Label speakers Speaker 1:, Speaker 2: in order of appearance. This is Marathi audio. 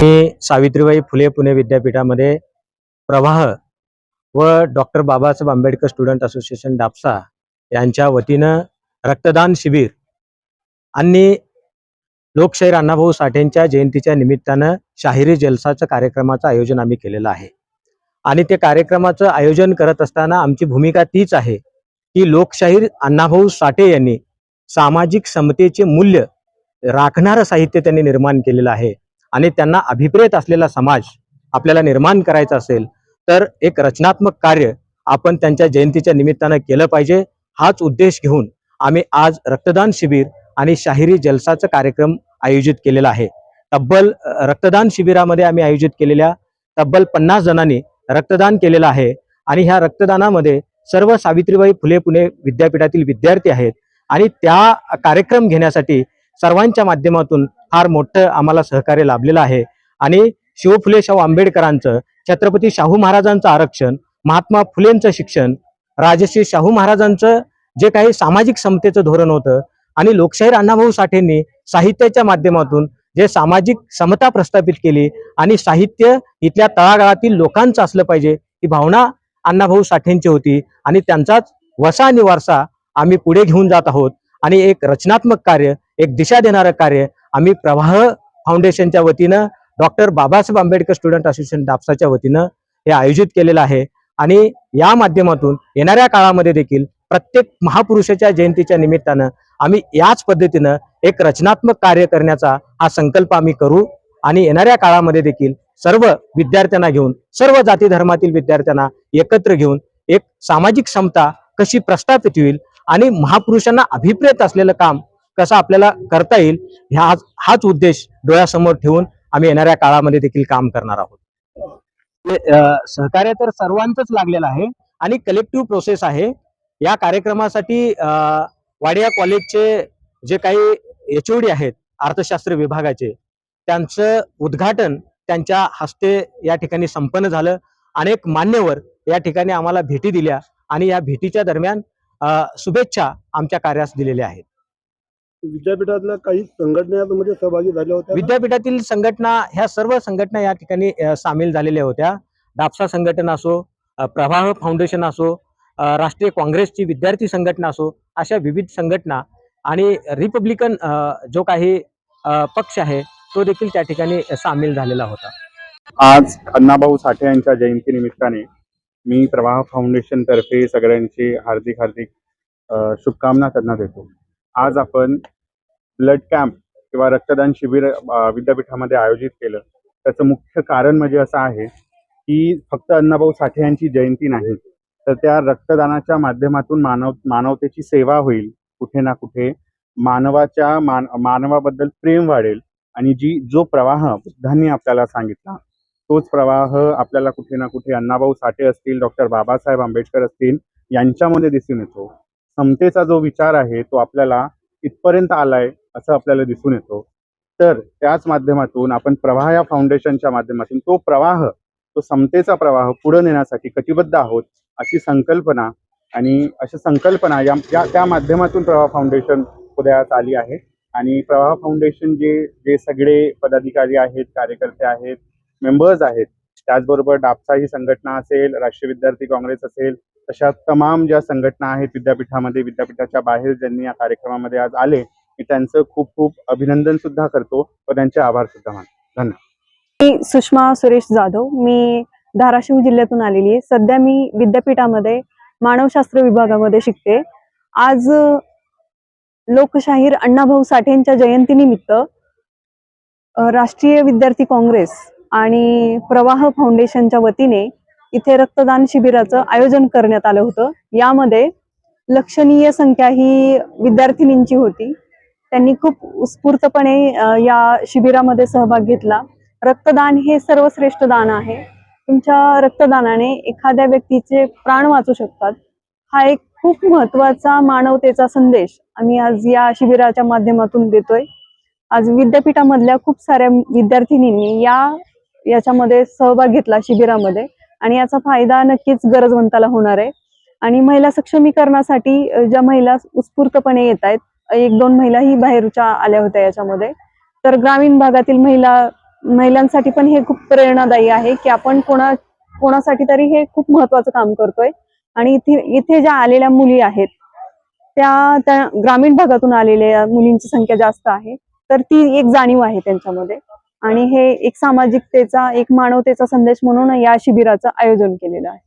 Speaker 1: मी सावित्रीबाई फुले पुणे विद्यापीठामध्ये प्रवाह व doctor Babasaheb Ambedkar student association DAPSA यांच्या वतीनं रक्तदान शिबिर आणि लोकशाहीर अण्णाभाऊ साठेंच्या जयंतीच्या निमित्तानं शाहिरी जलसाचं कार्यक्रमाचं आयोजन आम्ही केलेलं आहे. आणि ते कार्यक्रमाचं आयोजन करत असताना आमची भूमिका तीच आहे की लोकशाहीर अण्णाभाऊ साठे यांनी सामाजिक समतेचे मूल्य राखणारं साहित्य त्यांनी निर्माण केलेलं आहे. आणि त्यांना अभिप्रेत असलेला समाज आपल्याला निर्माण करायचा असेल तर एक रचनात्मक कार्य आपण त्यांच्या जयंतीच्या निमित्तानं केलं पाहिजे. हाच उद्देश घेऊन आम्ही आज रक्तदान शिबिर आणि शाहिरी जलसाचं कार्यक्रम आयोजित केलेला आहे. तब्बल रक्तदान शिबिरामध्ये आम्ही आयोजित केलेल्या तब्बल पन्नास जणांनी रक्तदान केलेलं आहे आणि ह्या रक्तदानामध्ये सर्व सावित्रीबाई फुले पुणे विद्यापीठातील विद्यार्थी आहेत आणि त्या कार्यक्रम घेण्यासाठी सर्वांच्या माध्यमातून फार मोठं आम्हाला सहकार्य लाभलेलं आहे. आणि शिव फुले शाहू आंबेडकरांचं छत्रपती शाहू महाराजांचं आरक्षण महात्मा फुलेंचं शिक्षण राजश्री शाहू महाराजांचं जे काही सामाजिक समतेचं धोरण होतं आणि लोकशाहीर अण्णाभाऊ साठेंनी साहित्याच्या माध्यमातून जे सामाजिक समता प्रस्थापित केली आणि साहित्य इथल्या तळागाळातील लोकांचं असलं पाहिजे ही भावना अण्णाभाऊ साठेंची होती. आणि त्यांचाच वसा आणि वारसा आम्ही पुढे घेऊन जात आहोत. आणि एक रचनात्मक कार्य एक दिशा देणारं कार्य. आम्ही प्रवाह फाउंडेशनच्या वतीनं doctor Babasaheb Ambedkar student association डापसाच्या वतीनं हे आयोजित केलेलं आहे. आणि या माध्यमातून येणाऱ्या काळामध्ये देखील प्रत्येक महापुरुषाच्या जयंतीच्या निमित्तानं आम्ही याच पद्धतीनं एक रचनात्मक कार्य करण्याचा हा संकल्प आम्ही करू. आणि येणाऱ्या काळामध्ये देखील सर्व विद्यार्थ्यांना घेऊन सर्व जाती धर्मातील विद्यार्थ्यांना एकत्र घेऊन एक सामाजिक क्षमता कशी प्रस्थापित होईल आणि महापुरुषांना अभिप्रेत असलेलं काम कसं आपल्याला करता येईल ह्या हाच उद्देश डोळ्यासमोर ठेवून आम्ही येणाऱ्या काळामध्ये देखील काम करणार आहोत. म्हणजे, सहकार्य तर सर्वांचंच लागलेलं आहे आणि कलेक्टिव्ह प्रोसेस आहे. या कार्यक्रमासाठी वाडिया कॉलेजचे जे काही एच आहेत अर्थशास्त्र विभागाचे त्यांचं उद्घाटन त्यांच्या हस्ते या ठिकाणी संपन्न झालं. अनेक मान्यवर या ठिकाणी आम्हाला भेटी दिल्या आणि या भेटीच्या दरम्यान शुभेच्छा आमच्या कार्यास दिलेल्या आहेत.
Speaker 2: विद्यापीठातल्या काही संघटना यामध्ये सहभागी झाल्या होत्या?
Speaker 1: विद्यापीठातील संघटना ह्या सर्व संघटना या ठिकाणी सामील झालेल्या होत्या. डापसा संघटना असो प्रवाह फाउंडेशन असो राष्ट्रीय काँग्रेसची विद्यार्थी संघटना असो अशा विविध संघटना आणि रिपब्लिकन जो काही पक्ष आहे तो देखील त्या ठिकाणी सामील झालेला होता.
Speaker 3: आज अण्णाभाऊ साठे यांच्या जयंती निमित्ताने मी प्रवाह फाउंडेशन तर्फे सगळ्यांची हार्दिक हार्दिक शुभकामना करण्यात येतो आज आपण ब्लड कॅम्प किंवा रक्तदान शिबिर विद्यापीठामध्ये आयोजित केलं. त्याचं मुख्य कारण म्हणजे असं आहे की फक्त अण्णाभाऊ साठे यांची जयंती नाही तर त्या रक्तदानाच्या माध्यमातून मानव मानवतेची सेवा होईल कुठे ना कुठे मानवाच्या मान मानवाबद्दल प्रेम वाढेल आणि जी जो प्रवाह बुद्धांनी आपल्याला सांगितला तोच प्रवाह आपल्याला कुठे ना कुठे अण्णाभाऊ साठे असतील डॉक्टर बाबासाहेब आंबेडकर असतील यांच्यामध्ये दिसून येतो. समतेचा जो विचार आहे तो आपल्याला इथपर्यंत आलाय असं आपल्याला दिसून येतो. तर त्याच माध्यमातून आपण प्रवाह या फाउंडेशनच्या माध्यमातून तो प्रवाह तो समतेचा प्रवाह पुढे नेण्यासाठी कटिबद्ध आहोत अशी संकल्पना आणि अशा संकल्पना या या- त्या माध्यमातून प्रवाह फाउंडेशन उदयास आली आहे. आणि प्रवाह फाउंडेशन जे जे सगळे पदाधिकारी आहेत कार्यकर्ते आहेत मेंबर्स आहेत त्याचबरोबर डापसा ही संघटना असेल राष्ट्रीय विद्यार्थी काँग्रेस असेल तशा तमाम ज्या संघटना आहेत विद्यापीठामध्ये विद्यापीठाच्या बाहेर ज्यांनी या कार्यक्रमामध्ये आज आले मी त्यांचं खूप खूप अभिनंदन सुद्धा करतो व त्यांचे आभार सुद्धा मानतो.
Speaker 4: मी सुषमा सुरेश जाधव मी धाराशिव जिल्ह्यातून आलेली आहे. सध्या मी विद्यापीठामध्ये मानवशास्त्र विभागामध्ये शिकते. आज लोकशाहीर अण्णाभाऊ साठेंच्या जयंतीनिमित्त राष्ट्रीय विद्यार्थी काँग्रेस आणि प्रवाह फाउंडेशनच्या वतीने इथे रक्तदान शिबिराचं आयोजन करण्यात आलं होतं. यामध्ये लक्षणीय संख्या ही विद्यार्थिनींची होती. त्यांनी खूप उत्स्फूर्तपणे या शिबिरामध्ये सहभाग घेतला. रक्तदान हे सर्वश्रेष्ठ दान आहे. तुमच्या रक्तदानाने एखाद्या व्यक्तीचे प्राण वाचू शकतात. हा एक खूप महत्त्वाचा मानवतेचा संदेश आम्ही आज या शिबिराच्या माध्यमातून देतोय. आज विद्यापीठामधल्या खूप साऱ्या विद्यार्थिनींनी या याच्यामध्ये सहभाग घेतला शिबिरामध्ये. आणि याचा फायदा नक्कीच गरजवंताला होणार आहे. आणि महिला सक्षमीकरणासाठी ज्या महिला उत्स्फूर्तपणे येत आहेत एक दोन महिला ही बाहेरच्या आल्या होत्या याच्यामध्ये. तर ग्रामीण भागातील महिला महिलांसाठी पण हे खूप प्रेरणादायी आहे की आपण कोणा कोणासाठी तरी हे खूप महत्वाचं काम करतोय. आणि इथे इथे ज्या आलेल्या मुली आहेत त्या त्या ग्रामीण भागातून आलेल्या मुलींची संख्या जास्त आहे. तर ती एक जाणीव आहे त्यांच्यामध्ये. आणि हे एक सामाजिकतेचा एक मानवतेचा संदेश म्हणून या शिबिराचं आयोजन केलेलं आहे.